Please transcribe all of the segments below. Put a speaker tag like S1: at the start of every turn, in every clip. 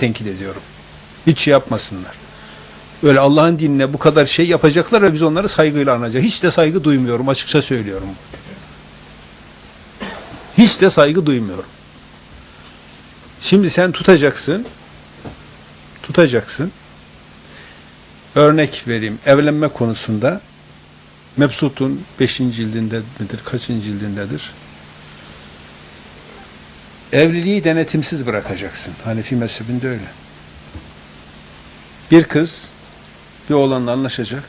S1: tenkit ediyorum. Hiç şey yapmasınlar. Öyle Allah'ın dinine bu kadar şey yapacaklar ve biz onları saygıyla anacak. Hiç de saygı duymuyorum açıkça söylüyorum. Hiç de saygı duymuyorum. Şimdi sen tutacaksın. Tutacaksın. Örnek vereyim. Evlenme konusunda Mebsut'un 5. cildinde midir, kaçıncı cildindedir? Evliliği denetimsiz bırakacaksın. Hanefi mezhebinde öyle. Bir kız bir oğlanla anlaşacak.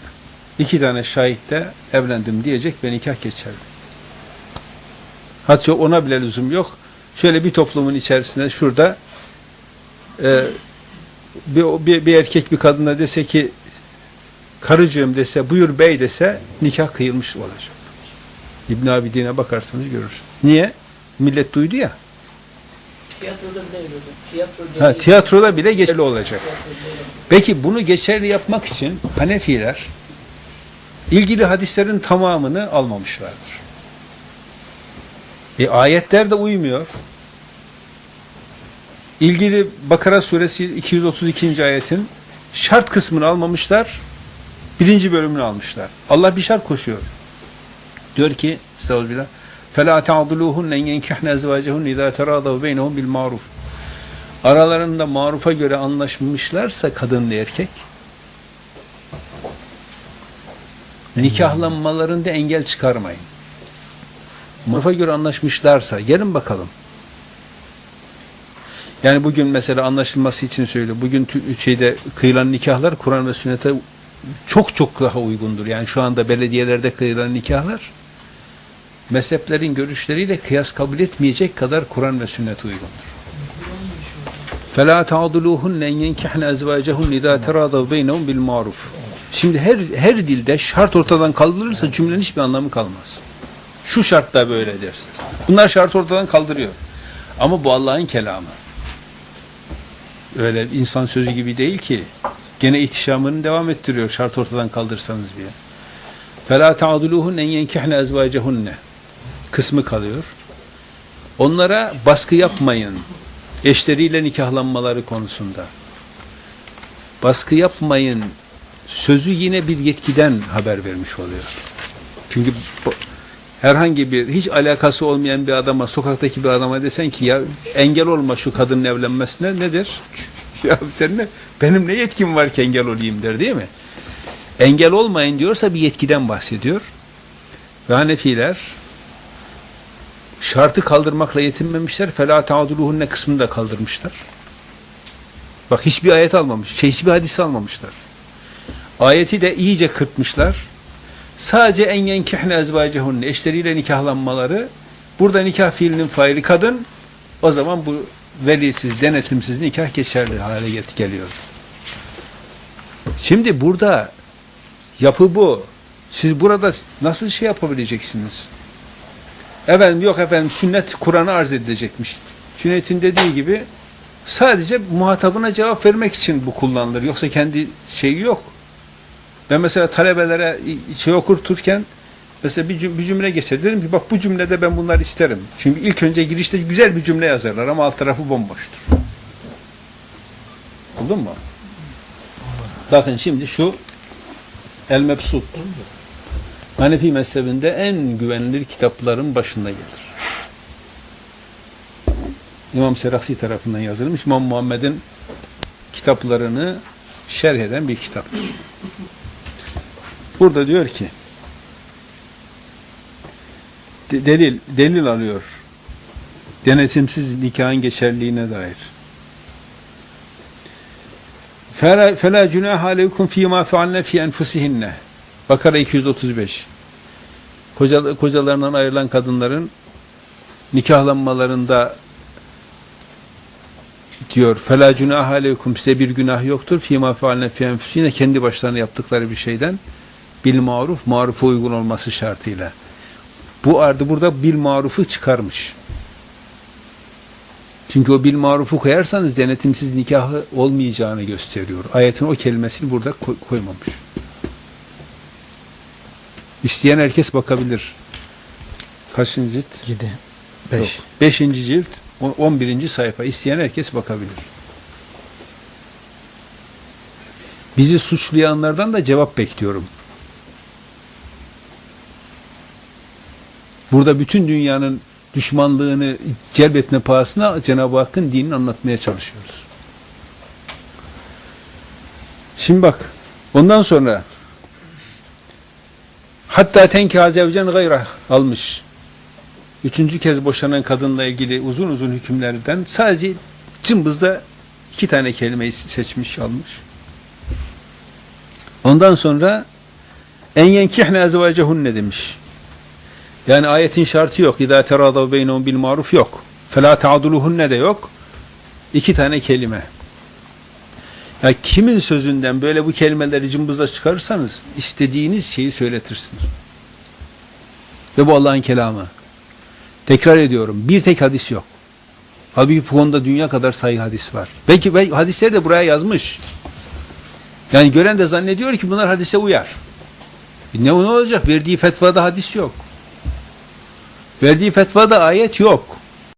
S1: iki tane şahitle evlendim diyecek ve nikah geçerli. Hatta ona bile lüzum yok. Şöyle bir toplumun içerisinde şurada e, bir, bir, bir erkek bir kadına dese ki karıcığım dese buyur bey dese nikah kıyılmış olacak. İbn Abidin'e bakarsanız görürsünüz. Niye? Millet duydu ya.
S2: Tiyatroda bile öyle hocam. Tiyatro
S1: Ha, tiyatroda bile geçerli olacak. Peki bunu geçerli yapmak için Hanefiler ilgili hadislerin tamamını almamışlardır. E ayetler de uymuyor. İlgili Bakara suresi 232. ayetin şart kısmını almamışlar. Birinci bölümünü almışlar. Allah bir şart koşuyor. Diyor ki Estağfirullah. فَلَا تَعْضُلُوهُنَّ اِنْ يَنْكِحْنَ اَزْوَاجَهُنَّ اِذَا تَرَاضَوْا بَيْنَهُمْ بِالْمَعْرُوفِ Aralarında marufa göre anlaşmışlarsa kadınla erkek nikahlanmalarında engel çıkarmayın. Marufa göre anlaşmışlarsa gelin bakalım. Yani bugün mesela anlaşılması için söylüyor. Bugün tü- şeyde kıyılan nikahlar Kur'an ve sünnete çok çok daha uygundur. Yani şu anda belediyelerde kıyılan nikahlar mezheplerin görüşleriyle kıyas kabul etmeyecek kadar Kur'an ve sünnet uygundur. فَلَا تَعْضُلُوهُنَّ اَنْ يَنْكِحْنَ اَزْوَاجَهُنَّ اِذَا تَرَاضَوْا بَيْنَهُمْ بِالْمَعْرُوفِ Şimdi her her dilde şart ortadan kaldırılırsa cümlenin hiçbir anlamı kalmaz. Şu şartta böyle dersiniz. Bunlar şart ortadan kaldırıyor. Ama bu Allah'ın kelamı. Öyle insan sözü gibi değil ki. Gene ihtişamını devam ettiriyor şart ortadan kaldırsanız bile. فَلَا تَعْضُلُوهُنَّ اَنْ يَنْكِحْنَ اَزْوَاجَهُنَّ kısmı kalıyor. Onlara baskı yapmayın. Eşleriyle nikahlanmaları konusunda. Baskı yapmayın sözü yine bir yetkiden haber vermiş oluyor. Çünkü herhangi bir hiç alakası olmayan bir adama, sokaktaki bir adama desen ki ya engel olma şu kadının evlenmesine nedir? ya sen? Benim ne yetkim var ki engel olayım der değil mi? Engel olmayın diyorsa bir yetkiden bahsediyor. Ve Hanefiler şartı kaldırmakla yetinmemişler. Fela taaduluhunne kısmını da kaldırmışlar. Bak hiçbir ayet almamış, şey, hiçbir hadis almamışlar. Ayeti de iyice kırpmışlar. Sadece en yenkihne ezvacehunne eşleriyle nikahlanmaları burada nikah fiilinin faili kadın o zaman bu velisiz, denetimsiz nikah geçerli hale geliyor. Şimdi burada yapı bu. Siz burada nasıl şey yapabileceksiniz? Efendim yok efendim sünnet Kur'an'ı arz edilecekmiş. Sünnetin dediği gibi sadece muhatabına cevap vermek için bu kullanılır. Yoksa kendi şeyi yok. Ben mesela talebelere şey okuturken mesela bir, cüm- bir cümle geçer. Dedim ki bak bu cümlede ben bunları isterim. Çünkü ilk önce girişte güzel bir cümle yazarlar ama alt tarafı bomboştur. Buldun mu? Bakın şimdi şu El Mebsut. Hanefi mezhebinde en güvenilir kitapların başında gelir. İmam Seraksi tarafından yazılmış İmam Muhammed'in kitaplarını şerh eden bir kitaptır. Burada diyor ki delil delil alıyor. Denetimsiz nikahın geçerliğine dair. Fela cünaha aleykum fîmâ fealne fî enfusihinne. Bakara 235 koca, kocalarından ayrılan kadınların nikahlanmalarında diyor fela günah aleykum size bir günah yoktur fima fealne fi enfusine kendi başlarına yaptıkları bir şeyden bil maruf marufa uygun olması şartıyla. Bu ardı burada bil marufu çıkarmış. Çünkü o bil marufu koyarsanız denetimsiz nikahı olmayacağını gösteriyor. Ayetin o kelimesini burada koymamış. İsteyen herkes bakabilir. Kaçıncı cilt?
S3: 7,
S1: Yok.
S3: 5.
S1: Beşinci cilt, on- 11. sayfa. İsteyen herkes bakabilir. Bizi suçlayanlardan da cevap bekliyorum. Burada bütün dünyanın düşmanlığını celbetme pahasına Cenab-ı Hakk'ın dinini anlatmaya çalışıyoruz. Şimdi bak, ondan sonra hatta tenki zevcen gayra almış. Üçüncü kez boşanan kadınla ilgili uzun uzun hükümlerden sadece cımbızda iki tane kelimeyi seçmiş almış. Ondan sonra en yenkihne ezvacehunne demiş. Yani ayetin şartı yok. İzâ terâdav beynehum bil maruf yok. Felâ ta'duluhunne de yok. İki tane kelime. Ya kimin sözünden böyle bu kelimeleri cımbızla çıkarırsanız istediğiniz şeyi söyletirsiniz. Ve bu Allah'ın kelamı. Tekrar ediyorum. Bir tek hadis yok. Halbuki bu konuda dünya kadar sayı hadis var. Belki belki hadisleri de buraya yazmış. Yani gören de zannediyor ki bunlar hadise uyar. E Ne, ne olacak? Verdiği fetvada hadis yok. Verdiği fetvada ayet yok.